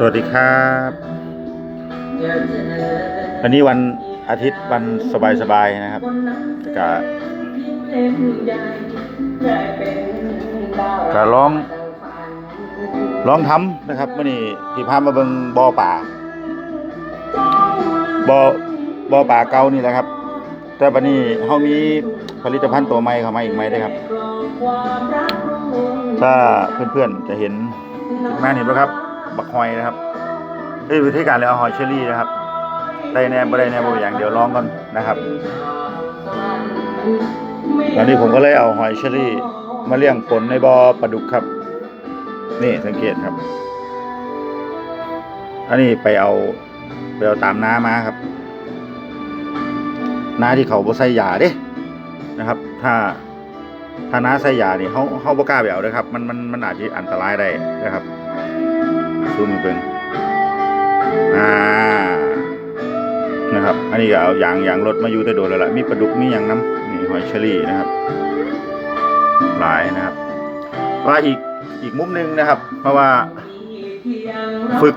สวัสดีครับวันนี้วันอาทิตย์วันสบายๆนะครับก็ก็ร้องร้องทำนะครับมื่อนี้ที่พามาเบิงบ่อป่าบ่อบ่อป่าเก่านี่แหละครับ แต่วันนี้เฮามีผลิตภัณฑ์ตัวใหม่เข้ามาอีกไหมได้ครับ ถ้าเพื่อนๆจะเห็นแม่เห็นไหมครับ บักหอยนะครับนี่วิธีการเลยเอาหอยเชอรี่นะครับได้แน่บ่ได้แน่บ่อย่างเดียวลองก่อนนะครับ ตอนนี้ผมก็เลยเอาหอยเชอรี่ มาเลี้ยงปนในบ่อปลาดุกครับ นี่สังเกตครับ อันนี้ไปเอาไปเอาตามน้ามาครับ น้าที่เขาบ่ใส่ยาเด้นะครับ ถ้าถ้าน้าใส่ยานี่เขาเขาบ่กล้าไปเอาเด้อครับ มันมันมันอาจจะอันตรายได้นะครับ ซูมให้เบิ่งอ่านะครับ อันนี้ก็เอาอยางยางรถมาอยู่แต่โดนแล้วล่ะมีปลาดุกมีหยังน้ำนี่หอยเชอรี่นะครับ หลายนะครับว่าอีกอีกมุมหนึงนะครับ เพราะว่าฝึก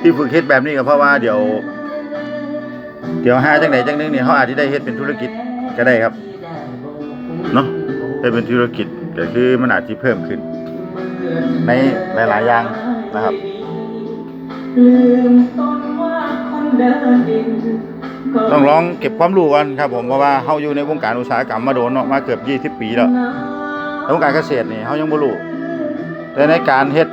ที่ฝึกเฮ็ดแบบนี้ก็เพราะว่าเดี๋ยว เดี๋ยวหาจังไหนจังหนึงเนี่ยเขาอาจจะได้เฮ็ดเป็นธุรกิจก็ได้ครับเนาะได้เป็นธุรกิจก็คือมันอาจจะเพิ่มขึ้น ในหลายๆอย่างนะครับ ต้องลองเก็บความรู้กันครับผมเพราะว่าเฮาอยู่ในวงการอุตสาหกรรมมาโดนเนาะมาเกือบ20 ปีแล้วแล้ววงการเกษตรนี่เฮายังบ่รู้แต่ในการเฮ็ด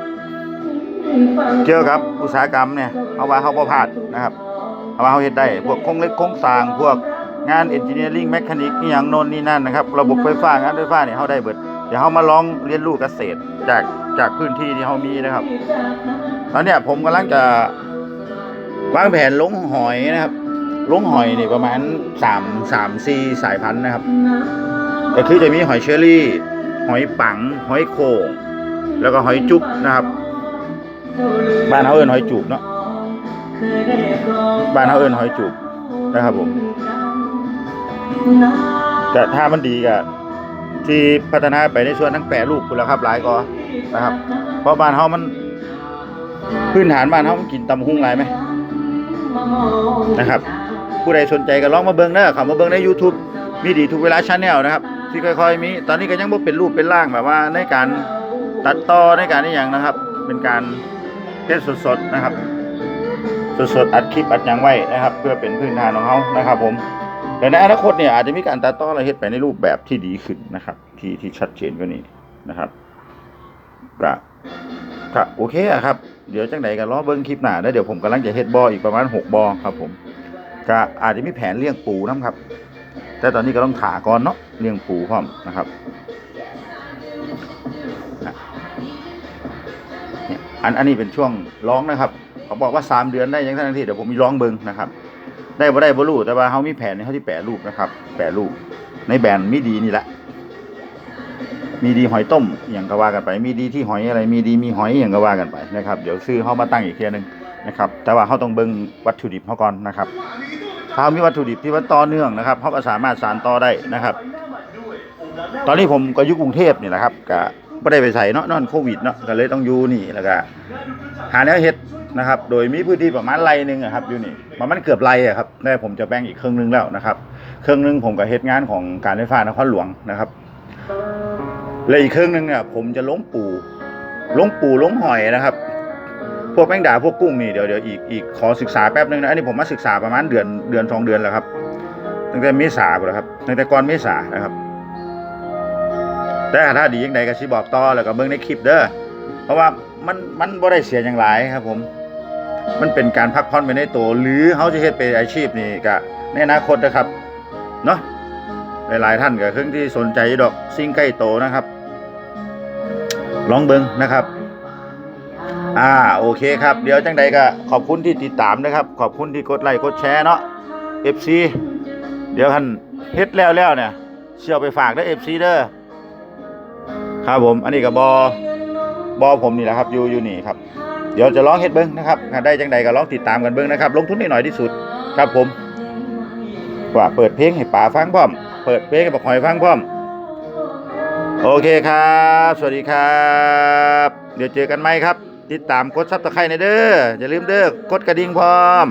เกี่ยวกับอุตสาหกรรมเนี่ยเฮาว่าเฮาบ่พลาดนะครับเฮาว่าเฮาเฮ็ดได้พวกโครงเล็กโครงสร้างพวกงานเอนจิเนียริ่งแมคานิกอีหยังโน่นนี่นั่นนะครับ ระบบไฟฟ้างานไฟฟ้านี่เฮาได้เบิดเดี๋ยวเฮามาลองเรียนรู้เกษตรจากจากพื้นที่ที่เฮามีนะครับตอนเนี้ยผมกำลังจะวางแผนลงหอยนะครับลงหอยนี่ประมาณสามสามสี่สายพันธุ์นะครับ ก็คือจะมีหอยเชอรี่ หอยปัง หอยโข่งแล้วก็หอยจุ๊บนะครับ บ้านเขาเอิ้นหอยจูบเนาะบ้านเขาเอิ้นหอยจูบนะครับผมแต่ถ้ามันดีก็ที่พัฒนาไปในส่วนทั้งแปรรูปคุณแล้วครับหลายก็ นะครับ เพราะบ้านเขามัน พื้นฐานบ้านเขามันกินตำหุ้งหลายไหมนะครับ ผู้ใดสนใจก็ลองมาเบิ่งเด้อข้ามาเบิ่งใน YouTube มีดีทุกเวลาชาแนลนะครับ ที่ค่อยๆมี ตอนนี้ก็ยังบ่เป็นรูปเป็นร่างแบบว่าในการตัดต่อในการนี่อย่างนะครับ เป็นการเทศสดๆนะครับ สดๆอัดคลิปอัดยังไว้นะครับ เพื่อเป็นพื้นฐานของเขานะครับ ผมแต่ในอนาคตเนี่ยอาจจะมีการตัดต่ออะไรเฮ็ดไปในรูปแบบที่ดีขึ้นนะครับ ที่ที่ชัดเจนกว่านี้นะครับ ก็ก็โอเคอะครับ เดี๋ยวจังไหนกันรอเบิ้งคลิปหน้าแล้วเดี๋ยวผมกำลังจะเฮ็ดบออีกประมาณหกบอครับผมก็อาจจะมีแผนเลี้ยงปูน้ำครับ แต่ตอนนี้ก็ต้องถาก่อนเนาะเลี้ยงปูพร้อมนะครับอันอันนี้เป็นช่วงร้องนะครับเขาบอกว่าสามเดือนได้ยังทันทีเดี๋ยวผมมีร้องเบิ้งนะครับ ได้บ่ได้บ่รู้แต่ว่าเขามีแผนในเขาที่แปรรูปนะครับ แปรรูปในแบรนด์มีดีนี่แหละ มีดีหอยต้มอย่างก็ว่ากันไป มีดีที่หอยอะไร มีดีมีหอยอย่างก็ว่ากันไปนะครับ เดี๋ยวซื้อเข้ามาตั้งอีกเทียหนึงนะครับ แต่ว่าเขาต้องเบิ่งวัตถุดิบเขาก่อนนะครับ ถ้าเขามีวัตถุดิบที่ว่าต่อเนื่องนะครับเขาก็สามารถสานต่อได้นะครับ ตอนนี้ผมก็อยู่กรุงเทพนี่แหละครับก็ไม่ได้ไปใส่เนาะนอนโควิดเนาะก็เลยต้องอยู่นี่แล้วก็หาแนวเฮ็ดนะครับ โดยมีพื้นที่ประมาณไรหนึ่งครับอยู่นี่ประมาณเกือบไรอะครับได้ผมจะแบ่งอีกครึ่งหนึงแล้วนะครับ ครึ่งหนึงผมก็เฮ็ดงานของการไฟฟ้านครหลวงนะครับ และอีกครึ่งหนึงเนี่ยผมจะลงปูลงปูลงหอยนะครับ พวกแมงดาพวกกุ้งนี่เดี๋ยวเดี๋ยวอีกอีกขอศึกษาแป๊บนึงนะอันนี้ผมมาศึกษาประมาณเดือนเดือนสองเดือนแล้วครับ ตั้งแต่เมษาแล้วครับตั้งแต่ก่อนเมษานะครับ แต่ถ้าดียังไงก็สิบอกต่อแล้วก็เบิ่งในคลิปเด้อเพราะว่ามันมันบ่ได้เสียอย่างไรครับ ผม มันเป็นการพักผ่อนไปในตัวหรือเขาจะเฮ็ดเป็นอาชีพนี่ก็ในอนาคตนะครับ เนาะ หลาย ๆ ท่านก็ครึ่องที่สนใจดอกสิ่งใกล้โตนะครับ ลองเบิงนะครับ อ่าโอเคครับ เดี๋ยวจังใดก็ขอบคุณที่ติดตามนะครับ ขอบคุณที่กดไลค์กดแชร์เนาะ FC เดี๋ยวท่านเฮ็ดแล้วแล้วเนี่ยเชื่อไปฝากได้ FC เด้อครับผม อันนี้ก็บบอบอผมนี่แหละครับอยู่อยู่นี่ครับ เดี๋ยวจะร้องเฮ็ดเบิ้งนะครับถ้าได้จังใดก็ร้องติดตามกันเบิ้งนะครับ ลงทุนนิดหน่อยที่สุดครับผมว่าเปิดเพลงให้ป๋าฟังพร้อม เปิดเพลงให้บอกหอยฟังพร้อม โอเคครับ สวัสดีครับ เดี๋ยวเจอกันไหมครับ ติดตามกดซับตะไคร้ในเด้ออย่าลืมเด้อกดกระดิ่งพร้อม